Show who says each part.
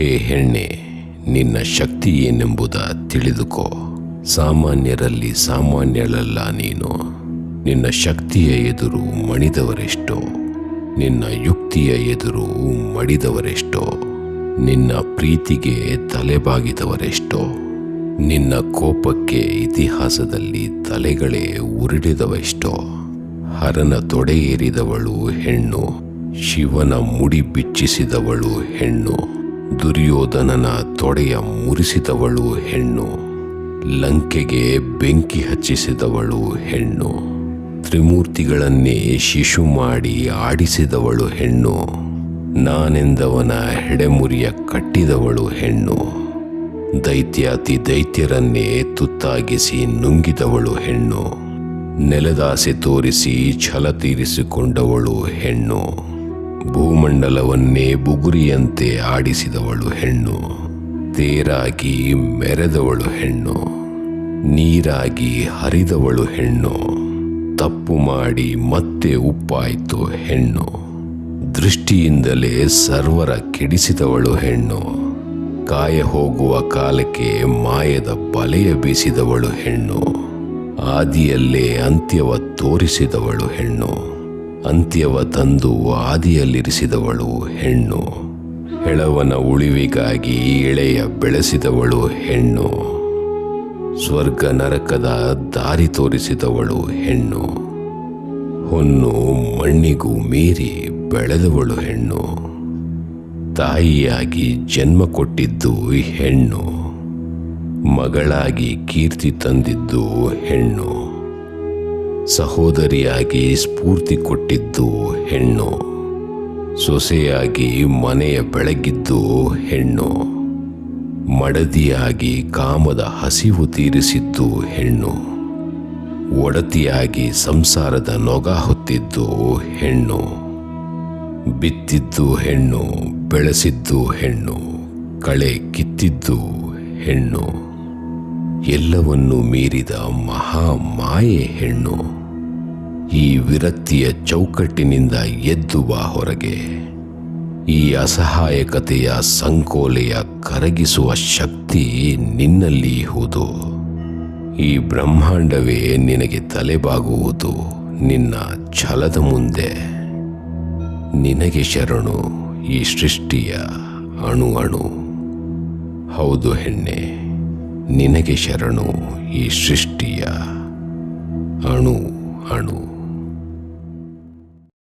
Speaker 1: ಹೇ ಹೆಣ್ಣೆ, ನಿನ್ನ ಶಕ್ತಿ ಏನೆಂಬುದ ತಿಳಿದುಕೋ. ಸಾಮಾನ್ಯರಲ್ಲಿ ಸಾಮಾನ್ಯಳಲ್ಲ ನೀನು. ನಿನ್ನ ಶಕ್ತಿಯ ಎದುರು ಮಣಿದವರೆಷ್ಟೋ. ನಿನ್ನ ಯುಕ್ತಿಯ ಎದುರು ಮಡಿದವರೆಷ್ಟೋ. ನಿನ್ನ ಪ್ರೀತಿಗೆ ತಲೆಬಾಗಿದವರೆಷ್ಟೋ. ನಿನ್ನ ಕೋಪಕ್ಕೆ ಇತಿಹಾಸದಲ್ಲಿ ತಲೆಗಳೇ ಉರುಳಿದವೆಷ್ಟೋ. ಹರನ ತೊಡೆ ಏರಿದವಳು ಹೆಣ್ಣು, ಶಿವನ ಮುಡಿ ಬಿಚ್ಚಿಸಿದವಳು ಹೆಣ್ಣು. ದುರ್ಯೋಧನನ ತೊಡೆಯ ಮುರಿಸಿದವಳು ಹೆಣ್ಣು, ಲಂಕೆಗೆ ಬೆಂಕಿ ಹಚ್ಚಿಸಿದವಳು ಹೆಣ್ಣು, ತ್ರಿಮೂರ್ತಿಗಳನ್ನೇ ಶಿಶು ಮಾಡಿ ಆಡಿಸಿದವಳು ಹೆಣ್ಣು, ನಾನೆಂದವನ ಹೆಡೆಮುರಿಯ ಕಟ್ಟಿದವಳು ಹೆಣ್ಣು ದೈತ್ಯಾತಿ ದೈತ್ಯರನ್ನೇ ತುತ್ತಾಗಿಸಿ ನುಂಗಿದವಳು ಹೆಣ್ಣು, ನೆಲದಾಸೆ ತೋರಿಸಿ ಛಲ ತೀರಿಸಿಕೊಂಡವಳು ಹೆಣ್ಣು. ಭೂಮಂಡಲವನ್ನೇ ಬುಗುರಿಯಂತೆ ಆಡಿಸಿದವಳು ಹೆಣ್ಣು. ತೇರಾಗಿ ಮೆರೆದವಳು ಹೆಣ್ಣು. ನೀರಾಗಿ ಹರಿದವಳು ಹೆಣ್ಣು. ತಪ್ಪು ಮಾಡಿ ಮತ್ತೆ ಉಪ್ಪಾಯಿತು ಹೆಣ್ಣು. ದೃಷ್ಟಿಯಿಂದಲೇ ಸರ್ವರ ಕೆಡಿಸಿದವಳು ಹೆಣ್ಣು. ಕಾಯ ಹೋಗುವ ಕಾಲಕ್ಕೆ ಮಾಯದ ಬಲೆಯ ಬೀಸಿದವಳು ಹೆಣ್ಣು. ಆದಿಯಲ್ಲೇ ಅಂತ್ಯವ ತೋರಿಸಿದವಳು ಹೆಣ್ಣು. ಅಂತ್ಯವ ತಂದು ಆದಿಯಲ್ಲಿರಿಸಿದವಳು ಹೆಣ್ಣು. ಹೆಳವನ ಉಳಿವಿಗಾಗಿ ಎಳೆಯ ಬೆಳೆಸಿದವಳು ಹೆಣ್ಣು. ಸ್ವರ್ಗ ನರಕದ ದಾರಿ ತೋರಿಸಿದವಳು ಹೆಣ್ಣು. ಹೊನ್ನು ಮಣ್ಣಿಗೂ ಮೀರಿ ಬೆಳೆದವಳು ಹೆಣ್ಣು. ತಾಯಿಯಾಗಿ ಜನ್ಮ ಕೊಟ್ಟಿದ್ದು ಹೆಣ್ಣು. ಮಗಳಾಗಿ ಕೀರ್ತಿ ತಂದಿದ್ದು ಹೆಣ್ಣು. ಸಹೋದರಿಯಾಗಿ ಸ್ಫೂರ್ತಿ ಕೊಟ್ಟಿದ್ದು ಹೆಣ್ಣು. ಸೊಸೆಯಾಗಿ ಮನೆಯ ಬೆಳಗಿದ್ದು ಹೆಣ್ಣು. ಮಡದಿಯಾಗಿ ಕಾಮದ ಹಸಿವು ತೀರಿಸಿದ್ದು ಹೆಣ್ಣು. ಒಡತಿಯಾಗಿ ಸಂಸಾರದ ನೊಗ ಹೊತ್ತಿದ್ದು ಹೆಣ್ಣು. ಬಿತ್ತಿದ್ದು ಹೆಣ್ಣು, ಬೆಳೆಸಿದ್ದು ಹೆಣ್ಣು, ಕಳೆ ಕಿತ್ತಿದ್ದು ಹೆಣ್ಣು. ಎಲ್ಲವನ್ನೂ ಮೀರಿದ ಮಹಾ ಮಾಯೆ ಹೆಣ್ಣು. ಈ ವಿರಕ್ತಿಯ ಚೌಕಟ್ಟಿನಿಂದ ಎದ್ದು ಬಾ ಹೊರಗೆ, ಈ ಅಸಹಾಯಕತೆಯ ಸಂಕೋಲೆಯ ಕರಗಿಸುವ ಶಕ್ತಿ ನಿನ್ನಲ್ಲಿ ಇಹುದು ಈ ಬ್ರಹ್ಮಾಂಡವೇ ನಿನಗೆ ತಲೆಬಾಗುವುದು ನಿನ್ನ ಛಲದ ಮುಂದೆ. ನಿನಗೆ ಶರಣು ಈ ಸೃಷ್ಟಿಯ ಅಣು ಅಣು. ಹೌದು ಹೆಣ್ಣೆ, ನಿನಗೆ ಶರಣು ಈ ಸೃಷ್ಟಿಯ ಅಣು.